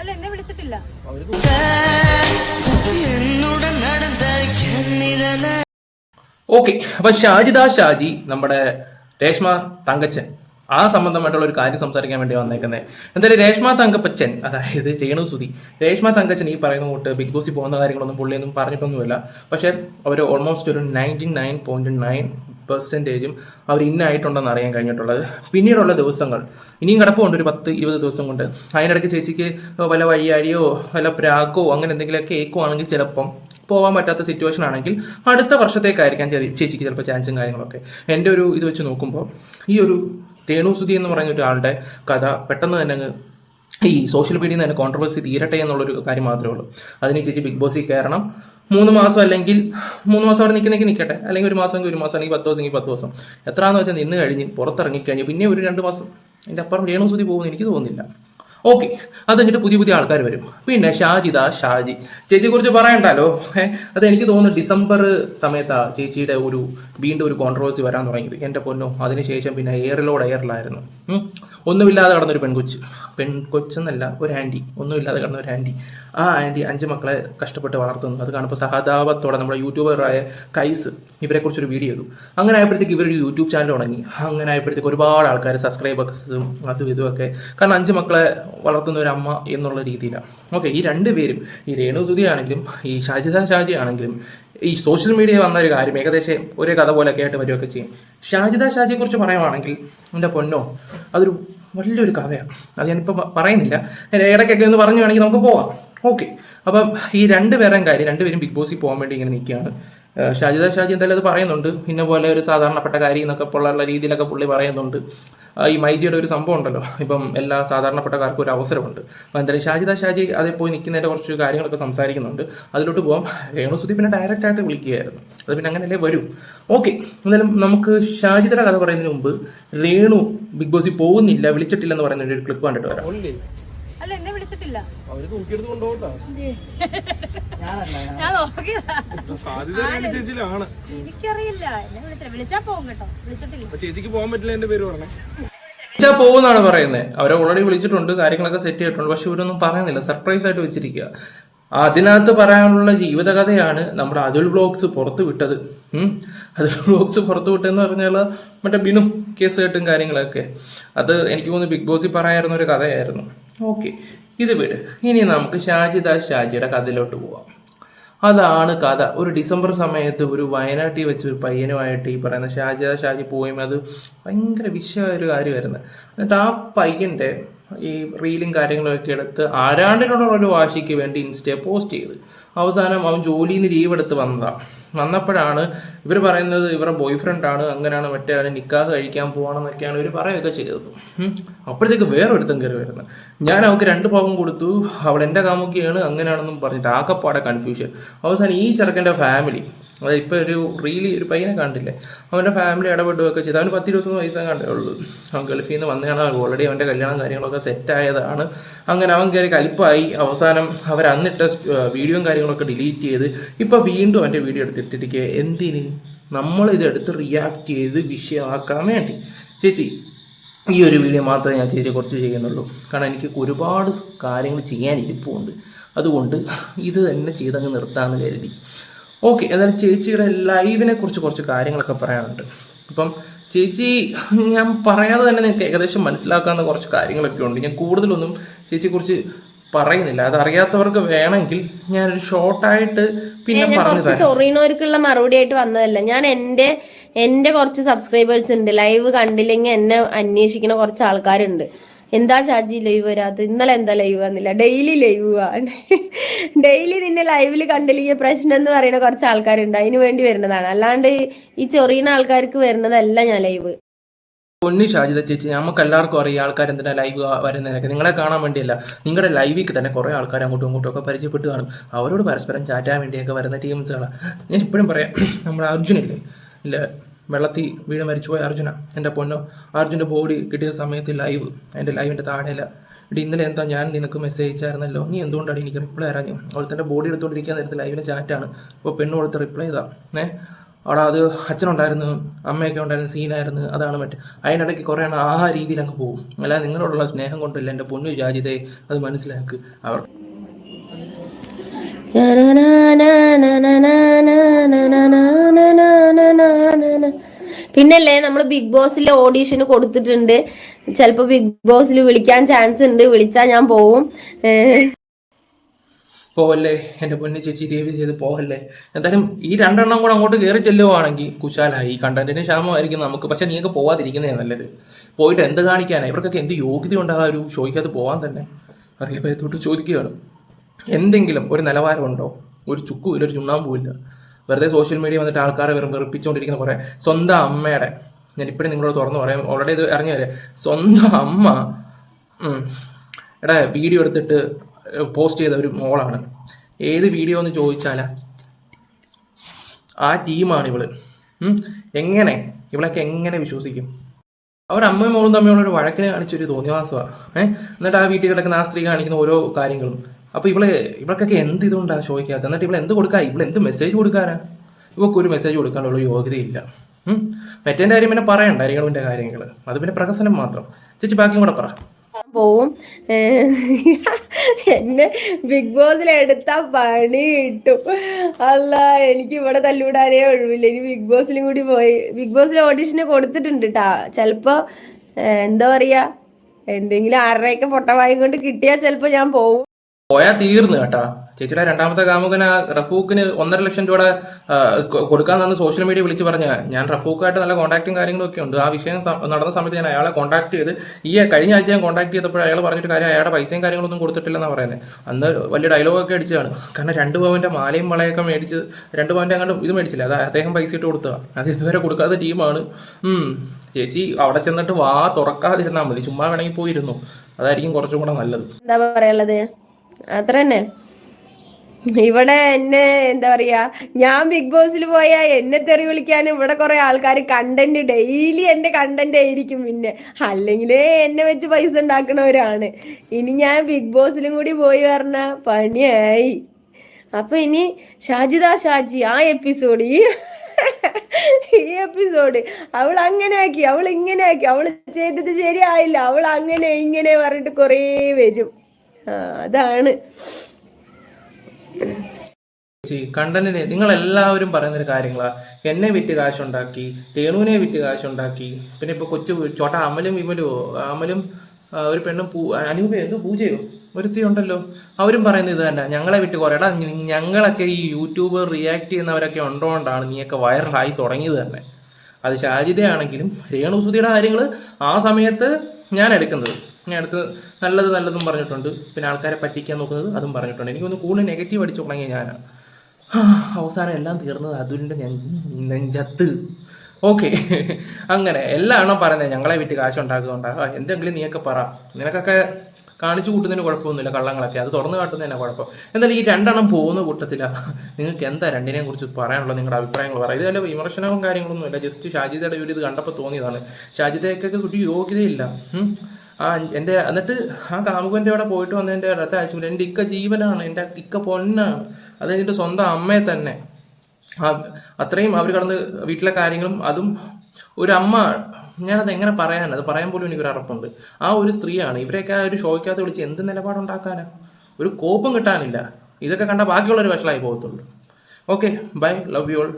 അല്ല എന്നെ വിളിച്ചിട്ടില്ല. ഓക്കെ അപ്പൊ ഷാജിദ ഷാജി നമ്മുടെ രേഷ്മ തങ്കച്ചൻ. ആ സംബന്ധമായിട്ടുള്ള ഒരു കാര്യം സംസാരിക്കാൻ വേണ്ടി വന്നേക്കുന്നത് എന്തായാലും രേഷ്മ തങ്കപ്പച്ചൻ അതായത് രേണു സുതി രേഷ്മ തങ്കച്ചൻ ഈ പറയുന്ന കൂട്ട് ബിഗ് ബോസിൽ പോകുന്ന കാര്യങ്ങളൊന്നും പുള്ളിയൊന്നും പറഞ്ഞിട്ടൊന്നുമില്ല. പക്ഷെ അവർ ഓൾമോസ്റ്റ് ഒരു നയന്റി നയൻ പോയിന്റ് നയൻ പെർസെന്റേജും അവർ ഇന്നായിട്ടുണ്ടെന്ന് അറിയാൻ കഴിഞ്ഞിട്ടുള്ളത്. പിന്നീടുള്ള ദിവസങ്ങൾ ഇനിയും കിടപ്പുണ്ട് ഒരു പത്ത് ഇരുപത് ദിവസം കൊണ്ട്. അതിനിടയ്ക്ക് ചേച്ചിക്ക് വല്ല വഴിയാഴിയോ വല്ല പ്രാക്കോ അങ്ങനെ എന്തെങ്കിലുമൊക്കെ ഏക്കുവാണെങ്കിൽ ചിലപ്പം പോകാൻ പറ്റാത്ത സിറ്റുവേഷൻ ആണെങ്കിൽ അടുത്ത വർഷത്തേക്കായിരിക്കാം ചേച്ചിക്ക് ചിലപ്പോൾ ചാൻസും കാര്യങ്ങളൊക്കെ. എന്റെ ഒരു ഇത് വെച്ച് നോക്കുമ്പോൾ ഈ ഒരു രേണുസുതി എന്ന് പറയുന്ന ഒരാളുടെ കഥ പെട്ടെന്ന് തന്നെ അങ്ങ് ഈ സോഷ്യൽ മീഡിയയിൽ നിന്ന് തന്നെ കോൺട്രവേഴ്സി തീരട്ടെ എന്നുള്ളൊരു കാര്യം മാത്രമേ ഉള്ളൂ. അതിന് ചേച്ചി ബിഗ് ബോസിൽ കയറണം. മൂന്ന് മാസം അല്ലെങ്കിൽ മൂന്ന് മാസം അവിടെ നിൽക്കുന്നെങ്കിൽ നിൽക്കട്ടെ അല്ലെങ്കിൽ ഒരു മാസം ഒരു മാസം അല്ലെങ്കിൽ പത്ത് ദിവസം എങ്കിൽ പത്ത് ദിവസം. എത്രയാണെന്ന് വെച്ചാൽ നിന്ന് കഴിഞ്ഞ് പുറത്തിറങ്ങിക്കഴിഞ്ഞ് പിന്നെ ഒരു രണ്ട് മാസം അതിന്റെ അപ്പുറം രേണുസുതി പോകുമെന്ന് എനിക്ക് തോന്നുന്നില്ല. ഓക്കെ അത് കഴിഞ്ഞിട്ട് പുതിയ പുതിയ ആൾക്കാർ വരും. പിന്നെ ഷാജിദ ഷാജി. ചേച്ചിയെ കുറിച്ച് പറയണ്ടല്ലോ. അത് എനിക്ക് തോന്നുന്നു ഡിസംബർ സമയത്താ ചേച്ചിയുടെ ഒരു വീണ്ടും ഒരു കോൺട്രവേഴ്സി വരാൻ തുടങ്ങിയത്. എന്റെ പൊന്നോ അതിനുശേഷം പിന്നെ എയറിലോട് എയറിലായിരുന്നു. ഒന്നുമില്ലാതെ കടന്നൊരു പെൺകൊച്ച്. പെൺകൊച്ചെന്നല്ല ഒരു ആന്റി. ഒന്നുമില്ലാതെ കടന്ന ഒരു ആന്റി. ആ ആന്റി അഞ്ച് മക്കളെ കഷ്ടപ്പെട്ട് വളർത്തുന്നു. അത് കാണുമ്പോൾ സഹതാപത്തോടെ നമ്മുടെ യൂട്യൂബറായ കൈസ് ഇവരെക്കുറിച്ചൊരു വീഡിയോ ചെയ്തു അങ്ങനെ ആയപ്പോഴത്തേക്ക് ഇവരൊരു യൂട്യൂബ് ചാനൽ തുടങ്ങി. അങ്ങനെ ആയപ്പോഴത്തേക്ക് ഒരുപാട് ആൾക്കാർ സബ്സ്ക്രൈബേഴ്സും അതും ഇതുമൊക്കെ കാരണം അഞ്ച് മക്കളെ വളർത്തുന്ന ഒരു അമ്മ എന്നുള്ള രീതിയിലാണ്. ഓക്കെ ഈ രണ്ട് പേരും ഈ രേണു സുതി ആണെങ്കിലും ഈ ഷാജിദ ഷാജി ആണെങ്കിലും ഈ സോഷ്യൽ മീഡിയ വന്ന ഒരു കാര്യം ഏകദേശം ഒരേ കഥ പോലെയൊക്കെ ആയിട്ട് വരികയൊക്കെ ചെയ്യും. ഷാജിദ ഷാജിയെ കുറിച്ച് പറയുവാണെങ്കിൽ എന്റെ പൊന്നോ അതൊരു വലിയൊരു കഥയാണ്. അത് ഞാനിപ്പോൾ പറയുന്നില്ല. ഇടയ്ക്കൊക്കെ ഒന്ന് പറഞ്ഞു വേണമെങ്കിൽ നമുക്ക് പോവാം. ഓക്കെ. അപ്പം ഈ രണ്ട് പേരെയും കാര്യം രണ്ടുപേരും ബിഗ് ബോസിൽ പോകാൻ വേണ്ടി ഇങ്ങനെ നിൽക്കുകയാണ്. ഷാജിദ ഷാജി എന്തായാലും അത് പറയുന്നുണ്ട്. ഇന്ന പോലെ ഒരു സാധാരണപ്പെട്ട കാര്യം എന്നൊക്കെ ഉള്ള രീതിയിലൊക്കെ പുള്ളി പറയുന്നുണ്ട്. ഈ മൈജിയുടെ ഒരു സംഭവം ഉണ്ടല്ലോ. ഇപ്പം എല്ലാ സാധാരണപ്പെട്ടക്കാർക്കും ഒരു അവസരമുണ്ട്. അപ്പം എന്തായാലും ഷാജിദ ഷാജി അതേ പോയി നിൽക്കുന്നതിന്റെ കുറച്ച് കാര്യങ്ങളൊക്കെ സംസാരിക്കുന്നുണ്ട്. അതിലോട്ട് പോകാം രേണുസുതി പിന്നെ ഡയറക്റ്റ് ആയിട്ട് വിളിക്കുകയായിരുന്നു. അത് പിന്നെ അങ്ങനെയല്ലേ വരും. ഓക്കെ എന്തായാലും നമുക്ക് ഷാജിദയുടെ കഥ പറയുന്നതിന് മുമ്പ് രേണു ബിഗ് ബോസിൽ പോകുന്നില്ല വിളിച്ചിട്ടില്ലെന്ന് പറയുന്ന ഒരു ക്ലിപ്പ് കണ്ടിട്ട് വരാം. അല്ല വിളിച്ചിട്ടില്ല അവർ തൂക്കിയെടുത്ത് കൊണ്ടുപോകട്ടോ. ഞാൻ. നോക്കിയതാണ് എനിക്കറിയില്ല. എന്നെ വിളിച്ച വിളിച്ചാ പോകും കേട്ടോ. വിളിച്ചിട്ടില്ല. അപ്പൊ ചേച്ചിക്ക് പോകാൻ പറ്റില്ല എന്റെ പേര് പറഞ്ഞേ. വിളിച്ചാൽ പോകുന്നാണ് പറയുന്നത് അവരെ ഓൾറെഡി വിളിച്ചിട്ടുണ്ട് കാര്യങ്ങളൊക്കെ സെറ്റ് ചെയ്തിട്ടുണ്ട്. പക്ഷെ ഇവരൊന്നും പറയുന്നില്ല. സർപ്രൈസ് ആയിട്ട് വെച്ചിരിക്കുക അതിനകത്ത് പറയാനുള്ള ജീവിതകഥയാണ് നമ്മുടെ അതുൽ ബ്ലോഗ്സ് പുറത്ത് വിട്ടത്. ഉം. അതുൽ ബ്ലോഗ്സ് പുറത്ത് വിട്ടെന്ന് പറഞ്ഞാൽ മറ്റേ ബിനു കേസ് കേട്ടും കാര്യങ്ങളൊക്കെ. അത് എനിക്ക് തോന്നുന്നു ബിഗ് ബോസിൽ പറയായിരുന്ന ഒരു കഥയായിരുന്നു. ഓക്കെ ഇത് വിട്. ഇനി നമുക്ക് ഷാജിദ ഷാജിയുടെ കഥയിലോട്ട് പോവാം. അതാണ് കഥ. ഒരു ഡിസംബർ സമയത്ത് ഒരു വയനാട്ടിൽ വെച്ച് ഒരു പയ്യനുമായിട്ട് ഈ പറയുന്ന ഷാജിദ ഷാജി പോയി. അത് ഭയങ്കര വിഷയമായ ഒരു കാര്യമായിരുന്നു. എന്നിട്ട് ആ പയ്യന്റെ ഈ റീലും കാര്യങ്ങളൊക്കെ എടുത്ത് ആരാണ്ടിനോടുള്ള ഒരു വാശിക്ക് വേണ്ടി ഇൻസ്റ്റയെ പോസ്റ്റ് ചെയ്ത്. അവസാനം അവൻ ജോലിയിൽ നിന്ന് ലീവ് എടുത്ത് വന്നതാണ് വന്നപ്പോഴാണ് ഇവർ പറയുന്നത് ഇവരുടെ ബോയ് ഫ്രണ്ടാണ് അങ്ങനെയാണ് മറ്റേ ആൾ നിക്കാഹ് കഴിക്കാൻ പോകണമെന്നൊക്കെയാണ് ഇവർ പറയുകയൊക്കെ ചെയ്തത്. അപ്പോഴത്തേക്ക് വേറൊരുത്തം കയറി വരുന്നത് ഞാൻ അവൾക്ക് രണ്ട് പാവം കൊടുത്തു അവൾ എന്റെ കാമുക്കിയാണ് അങ്ങനെയാണെന്നും പറഞ്ഞിട്ട് ആകെപ്പാടെ കൺഫ്യൂഷൻ അവസാനം ഈ ചെറുക്കന്റെ ഫാമിലി അതായത് ഇപ്പോൾ ഒരു റീലി ഒരു പയ്യനെ കണ്ടില്ലേ? അവന്റെ ഫാമിലി ഇടപെടുകയൊക്കെ ചെയ്ത്. അവന് പത്തിരുപത്തൊന്ന് വയസ്സാണ് കണ്ടേ ഉള്ളൂ അവൻ ഗൾഫിൽ നിന്ന് വന്നതാണ്. ഓൾറെഡി അവന്റെ കല്യാണം കാര്യങ്ങളൊക്കെ സെറ്റായതാണ് അങ്ങനെ അവൻ കയറി കലിപ്പായി. അവസാനം അവർ അന്നിട്ട വീഡിയോയും കാര്യങ്ങളൊക്കെ ഡിലീറ്റ് ചെയ്ത് ഇപ്പോൾ വീണ്ടും അവന്റെ വീഡിയോ എടുത്തിട്ടിരിക്കുക എന്തിന്? നമ്മളിത് എടുത്ത് റിയാക്ട് ചെയ്ത് വിഷയമാക്കാൻ വേണ്ടി. ചേച്ചി ഈ ഒരു വീഡിയോ മാത്രമേ ഞാൻ ചേച്ചി കുറച്ച് ചെയ്യുന്നുള്ളൂ. കാരണം എനിക്ക് ഒരുപാട് കാര്യങ്ങൾ ചെയ്യാൻ ഇരിപ്പുണ്ട് അതുകൊണ്ട് ഇത് തന്നെ ചെയ്തങ്ങ് നിർത്താമെന്ന് കരുതി. ഓക്കെ എന്നാലും ചേച്ചിയുടെ ലൈവിനെ കുറിച്ച് കുറച്ച് കാര്യങ്ങളൊക്കെ പറയാനുണ്ട്. അപ്പം ചേച്ചി ഞാൻ പറയാതെ തന്നെ നിങ്ങൾക്ക് ഏകദേശം മനസ്സിലാക്കാവുന്ന കുറച്ച് കാര്യങ്ങളൊക്കെ ഉണ്ട്. ഞാൻ കൂടുതലൊന്നും ചേച്ചിയെക്കുറിച്ച് പറയുന്നില്ല. അത് അറിയാത്തവർക്ക് വേണമെങ്കിൽ ഞാനൊരു ഷോർട്ടായിട്ട് പിന്നെ പറഞ്ഞു മറുപടി ആയിട്ട് വന്നതല്ല. ഞാൻ എന്റെ എന്റെ കുറച്ച് സബ്സ്ക്രൈബേഴ്സ് ഉണ്ട്. ലൈവ് കണ്ടില്ലെങ്കിൽ എന്നെ അന്വേഷിക്കുന്ന കുറച്ച് ആൾക്കാരുണ്ട്. എന്താ ഷാജി ലൈവ് വരാത്ത ഇന്നലെ എന്താ ലൈവ് വന്നില്ല? ഡെയിലി ലൈവ് ആണ്. ഡെയിലി നിന്നെ ലൈവിൽ കണ്ടില്ലെങ്കിൽ പ്രശ്നം എന്ന് പറയുന്ന കുറച്ച് ആൾക്കാരുണ്ട്. അതിന് വേണ്ടി വരുന്നതാണ്. അല്ലാണ്ട് ഈ ചൊറിയുന്ന ആൾക്കാർക്ക് വരുന്നതല്ല ഞാൻ ലൈവ്. പൊന്നി ഷാജിത ചേച്ചി നമുക്ക് എല്ലാവർക്കും അറിയാം ആൾക്കാർ എന്തിനാ ലൈവ് വരുന്നതിനൊക്കെ. നിങ്ങളെ കാണാൻ വേണ്ടിയല്ല നിങ്ങളുടെ ലൈവിക്ക് തന്നെ കുറേ ആൾക്കാർ അങ്ങോട്ടും ഇങ്ങോട്ടും ഒക്കെ പരിചയപ്പെട്ട് കാണും. അവരോട് പരസ്പരം ചാറ്റാൻ വേണ്ടിയൊക്കെ വരുന്ന ടീംസുകളാണ് ഞാൻ ഇപ്പോഴും പറയാം നമ്മുടെ അർജുനില്ലേ? ഇല്ല വെള്ളത്തിൽ വീണ് മരിച്ചുപോയ അർജുന എന്റെ പൊന്നോ. അർജുന്റെ ബോഡി കിട്ടിയ സമയത്ത് ലൈവ് എന്റെ ലൈവിന്റെ താഴെയില്ല ഇടി ഇന്നലെ എന്താ ഞാൻ നിനക്ക് മെസ്സേജ് അയച്ചായിരുന്നല്ലോ? നീ എന്തുകൊണ്ടാണ് എനിക്ക് റിപ്ലൈ അറിഞ്ഞു? അവൾ തന്നെ ബോഡി എടുത്തുകൊണ്ടിരിക്കാൻ നേരത്തെ ലൈവിന് ചാറ്റാണ് അപ്പോൾ പെണ്ണ് കൊടുത്ത് റിപ്ലൈ ചെയ്താ. ഏ? അവിടെ അത് അച്ഛനുണ്ടായിരുന്നു അമ്മയൊക്കെ ഉണ്ടായിരുന്നു സീനായിരുന്നു അതാണ് മറ്റേ. അതിനിടയ്ക്ക് കുറേ ആ രീതിയിൽ അങ്ങ് പോകും. അല്ലാതെ നിങ്ങളോടുള്ള സ്നേഹം കൊണ്ടല്ല എന്റെ പൊന്നു ജാജിതയെ അത് മനസ്സിലാക്കുക അവർ പിന്നല്ലേ നമ്മൾ ബിഗ് ബോസിലെ ഓഡീഷന് കൊടുത്തിട്ടുണ്ട്. ചിലപ്പോ ബിഗ് ബോസിൽ വിളിക്കാൻ ചാൻസ് ഉണ്ട്. വിളിച്ചാ ഞാൻ പോവും. പോവല്ലേ? എന്റെ പൊന്നു ചേച്ചി ദേവി ചെയ്ത് പോവല്ലേ? എന്തായാലും ഈ രണ്ടെണ്ണം കൂടെ അങ്ങോട്ട് കയറി ചെല്ലുവാണെങ്കിൽ കുശാലായി. കണ്ടന്റിന് ക്ഷാമമായിരിക്കും നമുക്ക്. പക്ഷെ നീയൊക്കെ പോവാതിരിക്കുന്നേ നല്ലത്. പോയിട്ട് എന്ത് കാണിക്കാനാണ് ഇവർക്കൊക്കെ എന്ത് യോഗ്യത ഉണ്ട് ഒരു ഷോയ്ക്കകത്ത് പോകാൻ തന്നെ? അറിയപ്പയത്തോട്ട് ചോദിക്കുകയാണ്. എന്തെങ്കിലും ഒരു നിലവാരമുണ്ടോ? ഒരു ചുക്കുമില്ല ഒരു ചുണ്ണാമ്പുമില്ല വെറുതെ സോഷ്യൽ മീഡിയ വന്നിട്ട് ആൾക്കാരെ വെറും വെറുപ്പിച്ചുകൊണ്ടിരിക്കുന്ന കുറേ സ്വന്തം അമ്മയുടെ ഞാൻ ഇപ്പോഴും നിങ്ങളോട് തുറന്നു പറയാം ഓൾറെഡി ഇത് ഇറങ്ങി വരെ സ്വന്തം അമ്മ എടാ വീഡിയോ എടുത്തിട്ട് പോസ്റ്റ് ചെയ്ത ഒരു മോളാണ്. ഏത് വീഡിയോ എന്ന് ചോദിച്ചാലാ? ആ ടീമാണ് ഇവൾ. എങ്ങനെ? ഇവളൊക്കെ എങ്ങനെ വിശ്വസിക്കും? അവർ അമ്മയും മോളും തമ്മിലുള്ള ഒരു വഴക്കിന് കാണിച്ചൊരു തോന്നിയവാസമാണ് ഏഹ് എന്നിട്ട് ആ വീട്ടിൽ കിടക്കുന്ന ആ സ്ത്രീ കാണിക്കുന്ന ഓരോ കാര്യങ്ങളും. അപ്പൊ ഇവളെ ഇവൾക്കൊക്കെ എന്ത് ഇതുകൊണ്ടാ ചോദിക്കാത്ത എന്നിട്ട് ഇവൾ എന്ത് കൊടുക്കാ? ഇവൾ എന്ത് മെസ്സേജ് കൊടുക്കാനാ? ഇവൾക്ക് ഒരു മെസ്സേജ് കൊടുക്കാനുള്ള യോഗ്യതയില്ല. മറ്റേന്റെ കാര്യം പിന്നെ പറയണ്ട അരികളുടെ കാര്യങ്ങൾ അത് പിന്നെ പ്രകസനം മാത്രം. ചേച്ചി ബാക്കി കൂടെ പറ. പോവും. എന്നെ ബിഗ് ബോസിൽ എടുത്താ പണി കിട്ടും. അല്ല എനിക്ക് ഇവിടെ തല്ലുവിടാനേ ഒഴിവില്ല. ഇനി ബിഗ് ബോസിലും കൂടി പോയി. ബിഗ് ബോസിൽ ഓഡീഷന് കൊടുത്തിട്ടുണ്ട് കേട്ടാ ചിലപ്പോ ഏഹ് എന്താ പറയാ? എന്തെങ്കിലും ആരുടെയൊക്കെ പൊട്ടവായി കൊണ്ട് കിട്ടിയാൽ ചിലപ്പോ ഞാൻ പോവും. പോയാൽ തീർന്നു കേട്ടാ. ചേച്ചിയുടെ രണ്ടാമത്തെ കാമുകന് റഫൂക്കിന് ഒന്നര ലക്ഷം രൂപയുടെ കൊടുക്കാൻ കൊ- സോഷ്യൽ മീഡിയ വിളിച്ച് പറഞ്ഞ ഞാൻ റഫൂക്കായിട്ട് നല്ല കോൺടാക്റ്റും കാര്യങ്ങളും ഒക്കെ ഉണ്ട്. ആ വിഷയം നടന്ന സമയത്ത് ഞാൻ അയാളെ കോൺടാക്ട് ചെയ്ത് ഈ കഴിഞ്ഞ ആഴ്ച ഞാൻ കോൺടാക്ട് ചെയ്തപ്പോൾ അയാൾ പറഞ്ഞിട്ട് കാര്യം അയാളുടെ പൈസയും കാര്യങ്ങളൊന്നും കൊടുത്തിട്ടില്ലെന്നാണ് പറയുന്നത് അന്ന് വലിയ ഡയലോഗൊക്കെ അടിച്ചതാണ്. കാരണം രണ്ട് പവന്റെ മാലയും വളയൊക്കെ മേടിച്ച് രണ്ട് പവന്റെ അങ്ങോട്ട് ഇത് മേടിച്ചില്ല? അത് അദ്ദേഹം പൈസ ഇട്ട് കൊടുത്തതാണ് അത് ഇതുവരെ കൊടുക്കാത്ത ടീമാണ്. ചേച്ചി അവിടെ ചെന്നിട്ട് വാ തുറക്കാതിരുന്നാൽ മതി. ചുമ്മാ വേണമെങ്കിൽ പോയിരുന്നു. അതായിരിക്കും കുറച്ചും കൂടെ നല്ലത്. എന്താ പറയാനുള്ളത്? അത്ര തന്നെ ഇവിടെ എന്നെ എന്താ പറയാ ഞാൻ ബിഗ് ബോസിൽ പോയാൽ എന്നെ തെറി വിളിക്കാൻ ഇവിടെ കുറെ ആൾക്കാർ കണ്ടന്റ് ഡെയിലി എന്റെ കണ്ടന്റ് ആയിരിക്കും പിന്നെ. അല്ലെങ്കിൽ എന്നെ വെച്ച് പൈസ ഉണ്ടാക്കണവരാണ്. ഇനി ഞാൻ ബിഗ് ബോസിലും കൂടി പോയി പറഞ്ഞ പണിയായി. അപ്പൊ ഇനി ഷാജിദ ഷാജി ആ എപ്പിസോഡ് ഈ എപ്പിസോഡ് അവൾ അങ്ങനെ ആക്കി അവൾ ഇങ്ങനെ ആക്കി അവൾ ചെയ്തത് ശരിയായില്ല അവൾ അങ്ങനെ ഇങ്ങനെ പറഞ്ഞിട്ട് കുറേ വരും. അതാണ്. കണ്ടനെ നിങ്ങൾ എല്ലാവരും പറയുന്ന ഒരു കാര്യങ്ങളാ. എന്നെ വിറ്റ് കാശുണ്ടാക്കി രേണുവിനെ വിറ്റ് കാശുണ്ടാക്കി പിന്നെ ഇപ്പൊ കൊച്ചു ചോട്ട അമലും വിമലോ അമലും ഒരു പെണ്ണും പൂ അനൂപയോ എന്തോ പൂജയോ? ഒരുത്തി ഉണ്ടല്ലോ അവരും പറയുന്നത് ഇത് തന്നെ. ഞങ്ങളെ വിട്ട് കുറേ എടാ ഞങ്ങളൊക്കെ ഈ യൂട്യൂബർ റിയാക്ട് ചെയ്യുന്നവരൊക്കെ ഉണ്ടോണ്ടാണ് നീയൊക്കെ വൈറലായി തുടങ്ങിയത് തന്നെ. അത് ഷാജിതയാണെങ്കിലും രേണുസുതിയുടെ കാര്യങ്ങൾ ആ സമയത്ത് ഞാൻ എടുക്കുന്നത്. ഞാൻ അടുത്ത് നല്ലത് നല്ലതും പറഞ്ഞിട്ടുണ്ട്. പിന്നെ ആൾക്കാരെ പറ്റിക്കാൻ നോക്കുന്നത് അതും പറഞ്ഞിട്ടുണ്ട്. എനിക്കൊന്ന് കൂടുതൽ നെഗറ്റീവ് അടിച്ചു തുടങ്ങിയ ഞാനാണ് അവസാനം എല്ലാം തീർന്നത് അതുലിന്റെ നെഞ്ചത്ത്. ഓക്കെ. അങ്ങനെ എല്ലാണോ പറയുന്നത് ഞങ്ങളെ വീട്ടിൽ കാശ് ഉണ്ടാക്കുന്നുണ്ടാകുക എന്തെങ്കിലും നീയൊക്കെ പറ. നിനക്കൊക്കെ കാണിച്ചു കൂട്ടുന്നതിന് കുഴപ്പമൊന്നുമില്ല കള്ളങ്ങളൊക്കെ. അത് തുറന്നു കാട്ടുന്നതിന് കുഴപ്പം. എന്തായാലും ഈ രണ്ടെണ്ണം പോകുന്ന കൂട്ടത്തില. നിങ്ങൾക്ക് എന്താ രണ്ടിനെയും കുറിച്ച് പറയാനുള്ള നിങ്ങളുടെ അഭിപ്രായങ്ങൾ പറയാം ഇതല്ല വിമർശനവും കാര്യങ്ങളൊന്നും ഇല്ല ജസ്റ്റ് ഷാജിദയുടെ ഒരു ഇത് കണ്ടപ്പോൾ തോന്നിയതാണ്. ഷാജിദയ്ക്കൊക്കെ ഒരു യോഗ്യതയില്ല. ആ എന്റെ എന്നിട്ട് ആ കാമുകന്റെ അവിടെ പോയിട്ട് വന്നതിന്റെ അടുത്ത ആഴ്ച എന്റെ ഇക്ക ജീവനാണ് എന്റെ ഇക്ക പൊന്നാണ്. അത് കഴിഞ്ഞിട്ട് സ്വന്തം അമ്മയെ തന്നെ. അത്രയും അവർ കടന്ന് വീട്ടിലെ കാര്യങ്ങളും അതും ഒരു അമ്മ ഞാനത് എങ്ങനെ പറയാനാണ്? അത് പറയാൻ പോലും എനിക്കൊരു അറപ്പുണ്ട്. ആ ഒരു സ്ത്രീയാണ്. ഇവരെയൊക്കെ ആ ഒരു ഷോയ്ക്കകത്ത് വിളിച്ച് എന്ത് നിലപാടുണ്ടാക്കാനാ? ഒരു കോപ്പും കിട്ടാനില്ല. ഇതൊക്കെ കണ്ട ബാക്കിയുള്ളൊരു വഷളായി പോകത്തുള്ളൂ. Okay bye love you all.